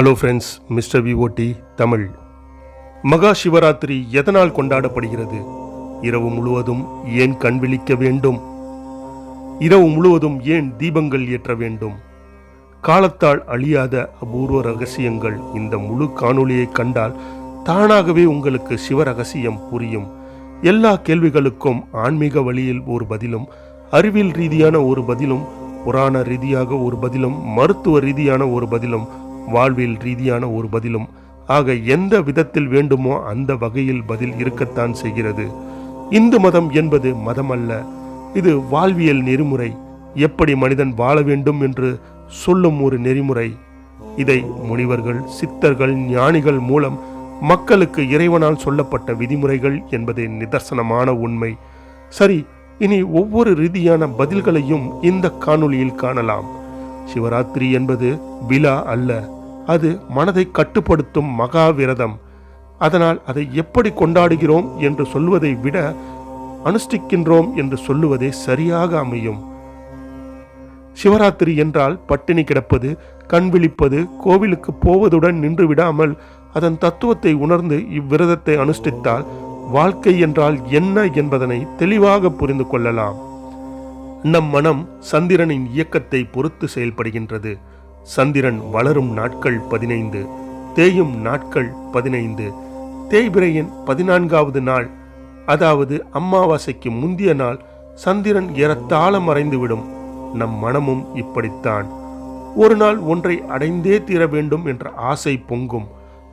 Hello friends mister VOD Tamil Maha Shivaratri எதனால் கொண்டாடப்படுகிறது? இரவு முழுவதும் ஏன் கண் விழிக்க வேண்டும்? இரவு முழுவதும் ஏன் தீபங்கள் ஏற்ற வேண்டும்? காலத்தால் அழியாத அபூர்வ ரகசியங்கள் இந்த முழு காணொளியை கண்டால் தானாகவே உங்களுக்கு சிவ ரகசியம் புரியும். எல்லா கேள்விகளுக்கும் ஆன்மீக வழியில் ஒரு பதிலும் அறிவியல் ரீதியான ஒரு பதிலும் புராண ரீதியாக ஒரு பதிலும் மருத்துவ ரீதியான ஒரு பதிலும் வாழ்வியல் ரீதியான ஒரு பதிலும் ஆக எந்த விதத்தில் வேண்டுமோ அந்த வகையில் பதில் இருக்கத்தான் செய்கிறது. இந்து மதம் என்பது மதம் அல்ல இது வாழ்வியல் நெறிமுறை. எப்படி மனிதன் வாழ வேண்டும் என்று சொல்லும் ஒரு நெறிமுறை. இதை முனிவர்கள் சித்தர்கள் ஞானிகள் மூலம் மக்களுக்கு இறைவனால் சொல்லப்பட்ட விதிமுறைகள் என்பதே நிதர்சனமான உண்மை. சரி இனி ஒவ்வொரு ரீதியான பதில்களையும் இந்த காணொளியில் காணலாம். சிவராத்திரி என்பது விழா அல்ல. அது மனதை கட்டுப்படுத்தும் மகா விரதம். அதனால் அதை எப்படி கொண்டாடுகிறோம் என்று சொல்வதை விட அனுஷ்டிக்கின்றோம் என்று சொல்லுவதே சரியாக அமையும். சிவராத்திரி என்றால் பட்டினி கிடப்பது கண் விழிப்பது கோவிலுக்கு போவதுடன் நின்று விடாமல் அதன் தத்துவத்தை உணர்ந்து இவ்விரதத்தை அனுஷ்டித்தால் வாழ்க்கை என்றால் என்ன என்பதனை தெளிவாக புரிந்து கொள்ளலாம். நம் மனம் சந்திரனின் இயக்கத்தை பொறுத்து செயல்படுகின்றது. சந்திரன் வளரும் நாட்கள் பதினைந்து தேயும் நாட்கள் பதினைந்து தேய்பிரையின் பதினான்காவது நாள் அதாவது அமாவாசைக்கு முந்திய நாள் சந்திரன் ஏறத்தாழ மறைந்துவிடும். நம் மனமும் இப்படித்தான். ஒரு நாள் ஒன்றை அடைந்தே தீர வேண்டும் என்ற ஆசை பொங்கும்.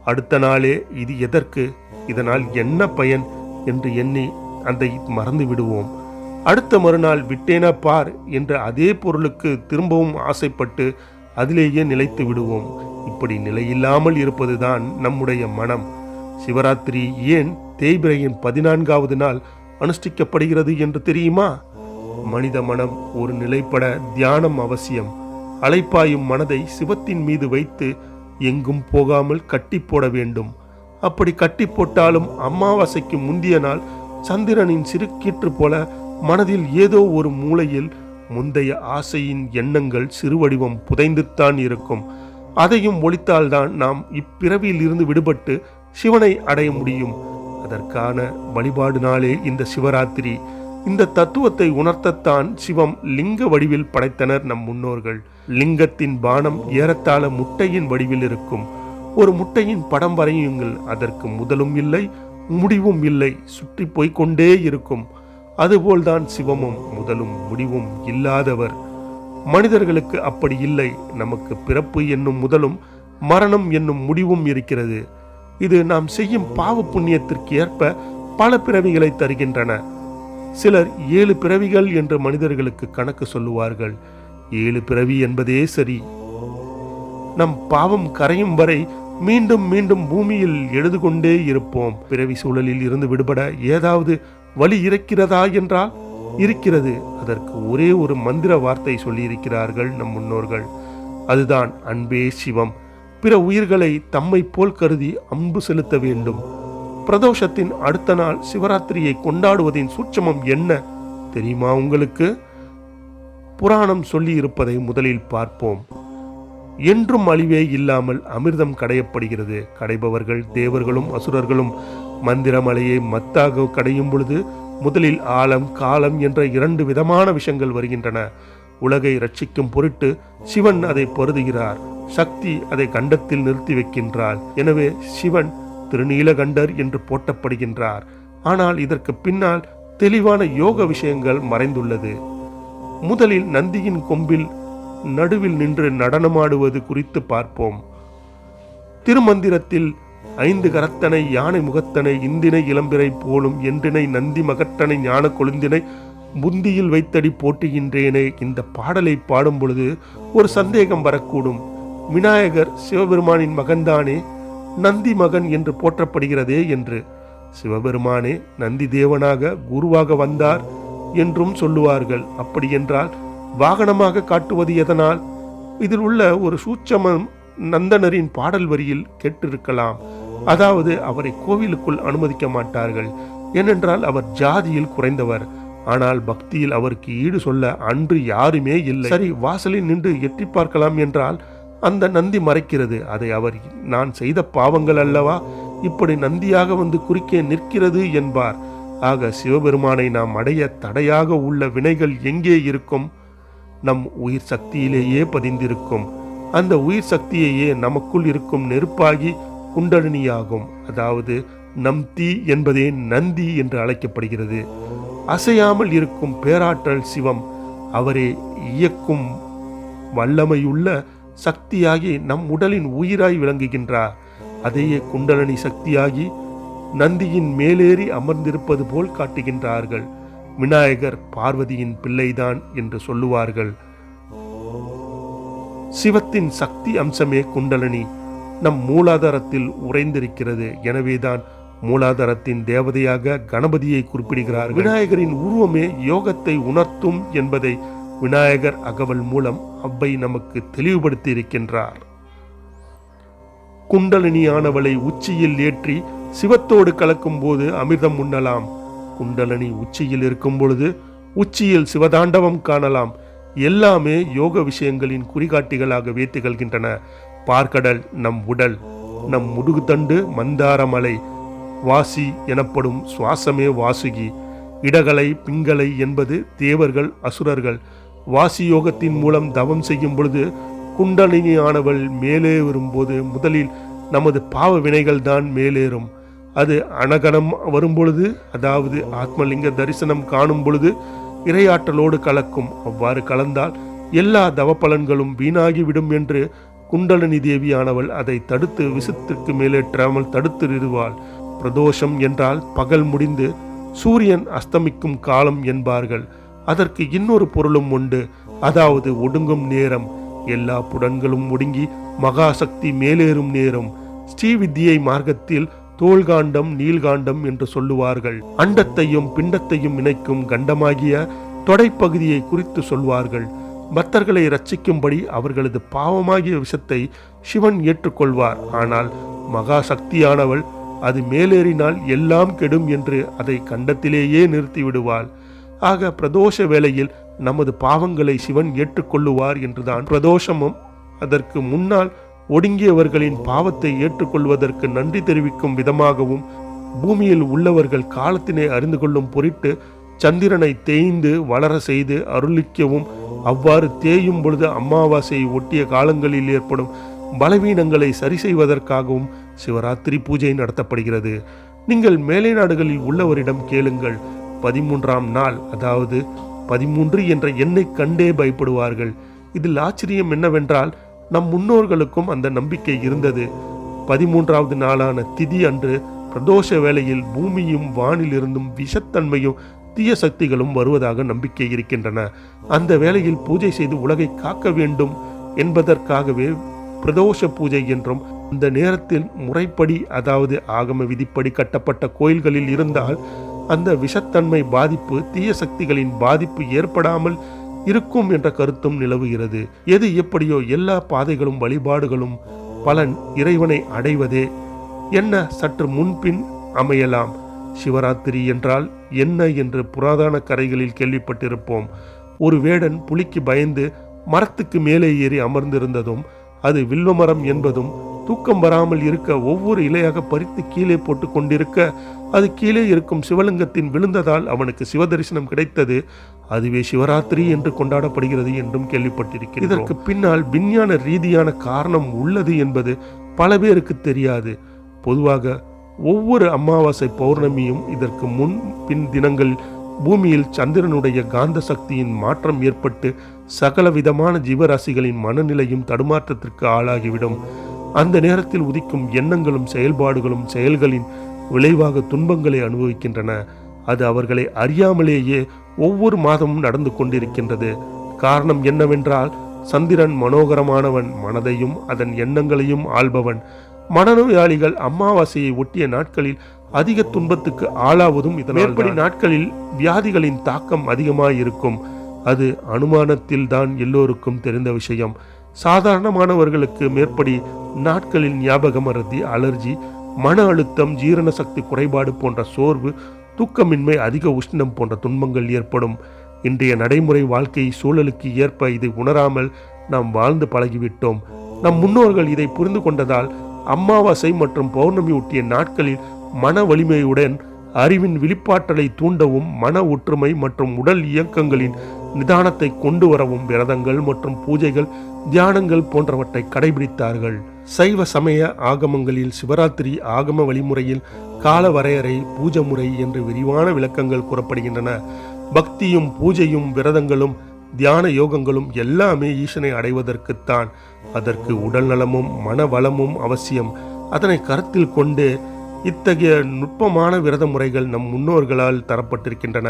அடுத்த நாளே இது எதற்கு? இதனால் என்ன பயன்? என்று எண்ணி அதை மறந்து விடுவோம் அடுத்த மறுநாள் விட்டேன பார் என்ற அதே பொருளுக்கு திரும்பவும் ஆசைப்பட்டு அதிலேயே நிலைத்து விடுவோம். இப்படி நிலையில்லாமல் இருப்பதுதான் நம்முடைய மனம். சிவராத்திரி ஏன் தேய்பிரையின் பதினான்காவது நாள் அனுஷ்டிக்கப்படுகிறது என்று தெரியுமா? மனித மனம் ஒரு நிலைப்பட தியானம் அவசியம். அலைப்பாயும் மனதை சிவத்தின் மீது வைத்து எங்கும் போகாமல் கட்டி போட வேண்டும். அப்படி கட்டி போட்டாலும் அமாவாசைக்கு முந்திய நாள் சந்திரனின் சிறுக்கீற்று போல மனதில் ஏதோ ஒரு மூலையில் முந்தைய ஆசையின் எண்ணங்கள் சிறுவடிவம் புதைந்துத்தான் இருக்கும். அதையும் ஒழித்தால்தான் நாம் இப்பிறவியில் இருந்து விடுபட்டு சிவனை அடைய முடியும். அதற்கான வழிபாடு நாளே இந்த சிவராத்திரி. இந்த தத்துவத்தை உணர்த்தத்தான் சிவம் லிங்க வடிவில் படைத்தனர் நம் முன்னோர்கள். லிங்கத்தின் பானம் ஏறத்தாழ முட்டையின் வடிவில் இருக்கும். ஒரு முட்டையின் படம் வரையுங்கள். அதற்கு முதலும் இல்லை முடிவும் இல்லை. சுற்றி போய்கொண்டே இருக்கும். அதுபோல்தான் சிவமும் முதலும் முடிவும் இல்லாதவர். மனிதர்களுக்கு அப்படி இல்லை. நமக்கு பிறப்பு என்னும் முதலும் மரணம் என்னும் முடிவும் இருக்கிறது. இது நாம் செய்யும் பாவ புண்ணியத்திற்கு ஏற்ப பல பிறவிகளை தருகின்றன. சிலர் ஏழு பிறவிகள் என்று மனிதர்களுக்கு கணக்கு சொல்லுவார்கள். ஏழு பிறவி என்பதே சரி. நம் பாவம் கரையும் வரை மீண்டும் மீண்டும் பூமியில் எழுது கொண்டே இருப்போம். பிறவி சூழலில் இருந்து விடுபட ஏதாவது வழி இருக்கிறதா என்றால் இருக்கிறது. அதற்கு ஒரே ஒரு மந்திர வார்த்தை சொல்லியிருக்கிறார்கள் நம் முன்னோர்கள். அதுதான் அன்பே சிவம். பிற உயிர்களை தம்மை போல் கருதி அன்பு செலுத்த வேண்டும். பிரதோஷத்தின் அடுத்த நாள் சிவராத்திரியை கொண்டாடுவதின் சூட்சமம் என்ன? தெரியுமா உங்களுக்கு? புராணம் சொல்லி இருப்பதை முதலில் பார்ப்போம். என்றும் அழிவே இல்லாமல் அமிர்தம் கடையப்படுகிறது. கடைபவர்கள் தேவர்களும் அசுரர்களும் மந்திரமலையை மத்தாக கடையும் பொழுது முதலில் ஆழம் காலம் என்ற இரண்டு விதமான விஷயங்கள் வருகின்றன. உலகை ரட்சிக்கும் பொருட்டு சிவன் அதை பருதுகிறார் சக்தி அதை கண்டத்தில் நிறுத்தி வைக்கின்றாள் எனவே சிவன் திருநீலகண்டர் என்று போட்டப்படுகின்றார் ஆனால் இதற்கு பின்னால் தெளிவான யோக விஷயங்கள் மறைந்துள்ளது. முதலில் நந்தியின் கொம்பில் நடுவில் நின்று நடனமாடுவது குறித்து பார்ப்போம். திருமந்திரத்தில் ஐந்து கரத்தனை யானை முகத்தனை இந்தினை இளம்பிரை போலும் என்றினை நந்தி மகத்தனை ஞான கொழுந்தினை புந்தியில் வைத்தடி போட்டுகின்றேனே இந்த பாடலை பாடும் பொழுது ஒரு சந்தேகம் வரக்கூடும். விநாயகர் சிவபெருமானின் மகன்தானே நந்தி மகன் என்று போற்றப்படுகிறதே என்று. சிவபெருமானே நந்தி தேவனாக குருவாக வந்தார் என்றும் சொல்லுவார்கள். அப்படி என்றால் வாகனமாக காட்டுவது எதனால்? இதில் உள்ள ஒரு சூட்சமம் நந்தனரின் பாடல் வரியில் கேட்டிருக்கலாம். அதாவது அவரை கோவிலுக்குள் அனுமதிக்க மாட்டார்கள். ஏனென்றால் அவர் ஜாதியில் குறைந்தவர். ஆனால் பக்தியில் அவருக்கு ஈடு சொல்ல அன்று யாருமே இல்லை. சரி வாசலில் நின்று எட்டி பார்க்கலாம் என்றால் அந்த நந்தி மறைக்கிறது. அதை அவர் நான் செய்த பாவங்கள் அல்லவா? இப்படி நந்தியாக வந்து குறுக்கே நிற்கிறது என்பார். ஆக சிவபெருமானை நாம் அடைய தடையாக உள்ள வினைகள் எங்கே இருக்கும்? நம் உயிர் சக்தியிலேயே பதிந்திருக்கும். அந்த உயிர் சக்தியையே நமக்குள் இருக்கும் நெருப்பாகி குண்டலினியாகும். அதாவது நம்தி என்பதே நந்தி என்று அழைக்கப்படுகிறது. அசையாமல் இருக்கும் பேராற்றல் சிவம் அவரே இயக்கும் வல்லமையுள்ள சக்தியாகி நம் உடலின் உயிராய் விளங்குகின்றார். அதையே குண்டலனி சக்தியாகி நந்தியின் மேலேறி அமர்ந்திருப்பது போல் காட்டுகின்றார்கள். விநாயகர் பார்வதியின் பிள்ளைதான் என்று சொல்லுவார்கள். சிவத்தின் சக்தி அம்சமே குண்டலனி. நம் மூலாதாரத்தில் உறைந்திருக்கிறது. எனவேதான் மூலாதாரத்தின் தேவதையாக கணபதியை குறிப்பிடுகிறார் விநாயகரின் உருவமே யோகத்தை உணர்த்தும் என்பதை விநாயகர் அகவல் மூலம் அவ்வை நமக்கு தெளிவுபடுத்தி இருக்கின்றார் குண்டலினியானவளை உச்சியில் ஏற்றி சிவத்தோடு கலக்கும் போது அமிர்தம் உண்ணலாம். குண்டலினி உச்சியில் இருக்கும் பொழுது உச்சியில் சிவதாண்டவம் காணலாம். எல்லாமே யோக விஷயங்களின் குறிகாட்டிகளாகவே திகழ்கின்றன பார்க்கடல் நம் உடல் நம் முதுகுத்தண்டு மந்தாரமலை வாசி எனப்படும் சுவாசமே வாசுகி. இடகலை பிங்களை என்பது தேவர்கள் அசுரர்கள். வாசி யோகத்தின் மூலம் தவம் செய்யும் பொழுது குண்டலினியானவள் மேலே வரும்போது முதலில் நமது பாவ வினைகள் தான் மேலேறும். அது அனகனம் வரும்பொழுது அதாவது ஆத்மலிங்க தரிசனம் காணும் பொழுது இரையாற்றலோடு கலக்கும். அவ்வாறு கலந்தால் எல்லா தவ பலன்களும் வீணாகிவிடும் என்று குண்டலினி தேவியானவள் அதை தடுத்து விசத்திற்கு மேலேற்றாமல் தடுத்து நிறுவாள் பிரதோஷம் என்றால் பகல் முடிந்து சூரியன் அஸ்தமிக்கும் காலம் என்பார்கள். அதற்கு இன்னொரு பொருளும் உண்டு. அதாவது ஒடுங்கும் நேரம். எல்லா புடன்களும் ஒடுங்கி மகாசக்தி மேலேறும் நேரம். ஸ்ரீவித்யை மார்க்கத்தில் தோள்காண்டம் நீள்காண்டம் என்று சொல்லுவார்கள். அண்டத்தையும் பிண்டத்தையும் இணைக்கும் கண்டமாகிய தொடைப்பகுதியை குறித்து சொல்வார்கள். பக்தர்களை ரட்சிக்கும்படி அவர்களது பாவமாகிய விஷத்தை சிவன் ஏற்றுக்கொள்வார். ஆனால் மகா சக்தியானவள் அது மேலேறினால் எல்லாம் கெடும் என்று அதை கண்டத்திலேயே நிறுத்திவிடுவாள். ஆக பிரதோஷ வேளையில் நமது பாவங்களை சிவன் ஏற்றுக்கொள்ளுவார் என்றுதான் பிரதோஷமும் அதற்கு முன்னால் ஒடுங்கியவர்களின் பாவத்தை ஏற்றுக்கொள்வதற்கு நன்றி தெரிவிக்கும் விதமாகவும் பூமியில் உள்ளவர்கள் காலத்தினை அறிந்து கொள்ளும் பொருட்டு சந்திரனை தேய்ந்து வளர செய்து அருளிக்கவும். அவ்வாறு தேயும் பொழுது அமாவாசையை ஒட்டிய காலங்களில் ஏற்படும் பலவீனங்களை சரி செய்வதற்காகவும் சிவராத்திரி பூஜை நடத்தப்படுகிறது. நீங்கள் மேலை நாடுகளில் உள்ளவரிடம் கேளுங்கள். பதிமூன்றாம் நாள் அதாவது பதிமூன்று என்ற எண்ணை கண்டே பயப்படுவார்கள். இதில் ஆச்சரியம் என்னவென்றால் நம் முன்னோர்களுக்கும் அந்த நம்பிக்கை இருந்தது. பதிமூன்றாவது நாளான திதி அன்று பிரதோஷ வேளையில் பூமியும் வானிலிருந்தும் விஷத்தன்மையும் தீய சக்திகளும் வருவதாக நம்பிக்கை இருக்கின்றன. அந்த வேளையில் பூஜை செய்து உலகை காக்க வேண்டும் என்பதற்காகவே பிரதோஷ பூஜை என்றும் அந்த நேரத்தில் முறைப்படி அதாவது ஆகம விதிப்படி கட்டப்பட்ட கோயில்களில் இருந்தால் அந்த விஷத்தன்மை பாதிப்பு தீய சக்திகளின் பாதிப்பு ஏற்படாமல் இருக்கும் என்ற கருத்தும் நிலவுகிறது. எது எப்படியோ எல்லா பாதைகளும் வழிபாடுகளும் பலன் இறைவனை அடைவதே. என்ன சற்று முன்பின் அமையலாம். சிவராத்திரி என்றால் என்ன என்று புராதன கரைகளில் கேள்விப்பட்டிருப்போம். ஒரு வேடன் புலிக்கு பயந்து மரத்துக்கு மேலே ஏறி அமர்ந்திருந்ததும் அது வில்வமரம் என்பதும் தூக்கம் வராமல் இருக்க ஒவ்வொரு இலையாக பறித்து கீழே போட்டு கொண்டிருக்க அது கீழே இருக்கும் சிவலிங்கத்தின் விழுந்ததால் அவனுக்கு சிவதரிசனம் கிடைத்தது. அதுவே சிவராத்திரி என்று கொண்டாடப்படுகிறது என்றும் கேள்விப்பட்டிருக்கிறேன் இதற்கு பின்னால் விஞ்ஞான ரீதியான காரணம் உள்ளது என்பது பல பேருக்கு தெரியாது. பொதுவாக ஒவ்வொரு அமாவாசை பௌர்ணமியும் இதற்கு முன் பின் தினங்கள் பூமியில் சந்திரனுடைய காந்த சக்தியின் மாற்றம் ஏற்பட்டு சகல விதமான ஜீவராசிகளின் மனநிலையும் தடுமாற்றத்திற்கு ஆளாகிவிடும். அந்த நேரத்தில் உதிக்கும் எண்ணங்களும் செயல்பாடுகளும் செயல்களின் விளைவாக துன்பங்களை அனுபவிக்கின்றன. அது அவர்களை அறியாமலேயே ஒவ்வொரு மாதமும் நடந்து கொண்டிருக்கின்றது. காரணம் என்னவென்றால் சந்திரன் மனோகரமானவன் மனதையும் அதன் எண்ணங்களையும் ஆள்பவன். மனநோயாளிகள் அமாவாசையை ஒட்டிய நாட்களில் அதிக துன்பத்துக்கு ஆளாவதும் இதனால் மேற்படி நாட்களில் வியாதிகளின் தாக்கம் அதிகமாயிருக்கும். அது அனுமானத்தில் தான் எல்லோருக்கும் தெரிந்த விஷயம். சாதாரணமானவர்களுக்கு மேற்படி நாட்களில் ஞாபக மறதி அலர்ஜி மன அழுத்தம் ஜீரண சக்தி குறைபாடு போன்ற சோர்வு தூக்கமின்மை அதிக உஷ்ணம் போன்ற துன்பங்கள் ஏற்படும். இன்றைய நடைமுறை வாழ்க்கை சூழலுக்கு ஏற்ப இதை உணராமல் நாம் வாழ்ந்து பழகிவிட்டோம். நம் முன்னோர்கள் இதை புரிந்து கொண்டதால் அமாவாசை மற்றும் பௌர்ணமி ஒட்டிய நாட்களில் மன வலிமையுடன் அறிவின் விழிப்பாற்றலை தூண்டவும் மன ஒற்றுமை மற்றும் உடல் இயக்கங்களின் நிதானத்தை கொண்டு வரவும் விரதங்கள் மற்றும் பூஜைகள் தியானங்கள் போன்றவற்றை கடைபிடித்தார்கள். சைவ சமய ஆகமங்களில் சிவராத்திரி ஆகம வழிமுறையில் கால வரையறை பூஜை முறை என்று விரிவான விளக்கங்கள் கூறப்படுகின்றன. பக்தியும் பூஜையும் விரதங்களும் தியான யோகங்களும் எல்லாமே ஈசனை அடைவதற்குத்தான். அதற்கு உடல் நலமும் மன வளமும் அவசியம். அதனை கருத்தில் கொண்டு இத்தகைய நுட்பமான விரத முறைகள் நம் முன்னோர்களால் தரப்பட்டிருக்கின்றன.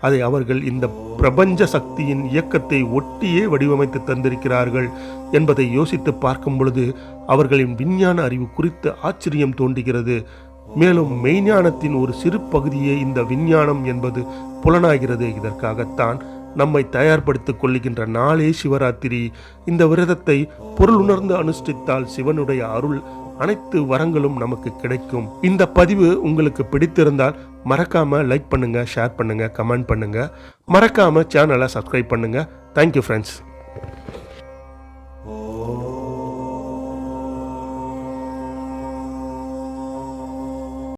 அதை அவர்கள் இந்த பிரபஞ்ச சக்தியின் இயக்கத்தை ஒட்டியே வடிவமைத்து தந்திருக்கிறார்கள் என்பதை யோசித்து பார்க்கும் பொழுது அவர்களின் விஞ்ஞான அறிவு குறித்து ஆச்சரியம் தோன்றுகிறது. மேலும் மெய்ஞானத்தின் ஒரு சிறு பகுதியே இந்த விஞ்ஞானம் என்பது புலனாகிறது. இதற்காகத்தான் நம்மை தயார்படுத்திக் கொள்ளுகின்ற நாளே சிவராத்திரி. இந்த விரதத்தை பொருள் உணர்ந்து அனுஷ்டித்தால் சிவனுடைய அருள் அனைத்து வரங்களும் நமக்கு கிடைக்கும். இந்த பதிவு உங்களுக்கு பிடித்திருந்தால் மறக்காம லைக் பண்ணுங்க ஷேர் பண்ணுங்க கமெண்ட் பண்ணுங்க. மறக்காம சேனலை சப்ஸ்கிரைப் பண்ணுங்க. Thank you friends